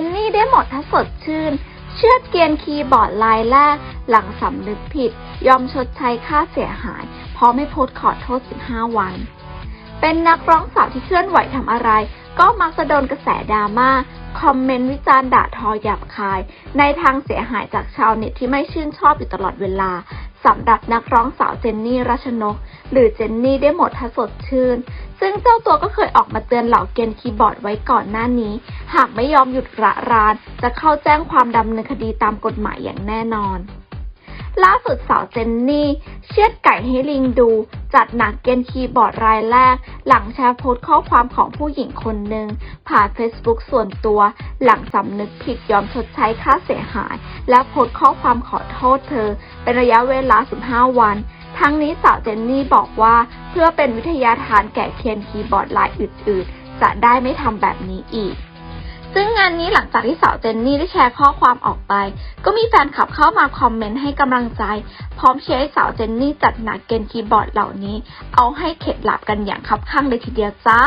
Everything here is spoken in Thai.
นนี่ได้หมดถ้าสดชื่น เชื่อดเกียนคีย์บอร์ดลายแรก หลังสำนึกผิด ยอมชดใช้ค่าเสียหาย เพราะไม่โพสขอโทษ 15 วัน เป็นนักร้องสาวที่เคลื่อนไหวทำอะไร ก็มักจะโดนกระแสดราม่า คอมเมนต์วิจารณ์ด่าทอหยาบคาย ในทางเสียหายจากชาวเน็ตที่ไม่ชื่นชอบอยู่ตลอดเวลาสำหรับนักร้องสาวเจนนี่รัชนก หรือเจนนี่ได้หมดถ้าสดชื่น ซึ่งเจ้าตัวก็เคยออกมาเตือนเหล่าเกนคีย์บอร์ดไว้ก่อนหน้านี้ หากไม่ยอมหยุดระราน จะเข้าแจ้งความดำเนินคดีตามกฎหมายอย่างแน่นอน ล่าสุดสาวเจนนี่ เชือดไก่ให้ลิงดู จัดหนักเกนคีย์บอร์ดรายแรก หลังแชร์โพสต์ข้อความของผู้หญิงคนหนึ่งผ่าน Facebook ส่วนตัว หลังสำนึกผิดยอมชดใช้ค่าเสียหาย และโพสต์ข้อความขอโทษเธอ เป็นระยะเวลา 15 วัน ทั้งนี้สาวเจนนี่บอกว่า เพื่อเป็นวิทยาทานแก่เคียนคีย์บอร์ดลายอื่น ๆ จะได้ไม่ทำแบบนี้อีก ซึ่งงานนี้หลังจากที่สาวเจนนี่ได้แชร์ข้อความออกไป ก็มีแฟนคลับเข้ามาคอมเมนต์ให้กำลังใจ พร้อมเชียร์ให้สาวเจนนี่จัดหนักเกณฑ์คีย์บอร์ดเหล่านี้ เอาให้เข็ดหลับกันอย่างคับข้างเลยทีเดียวจ้า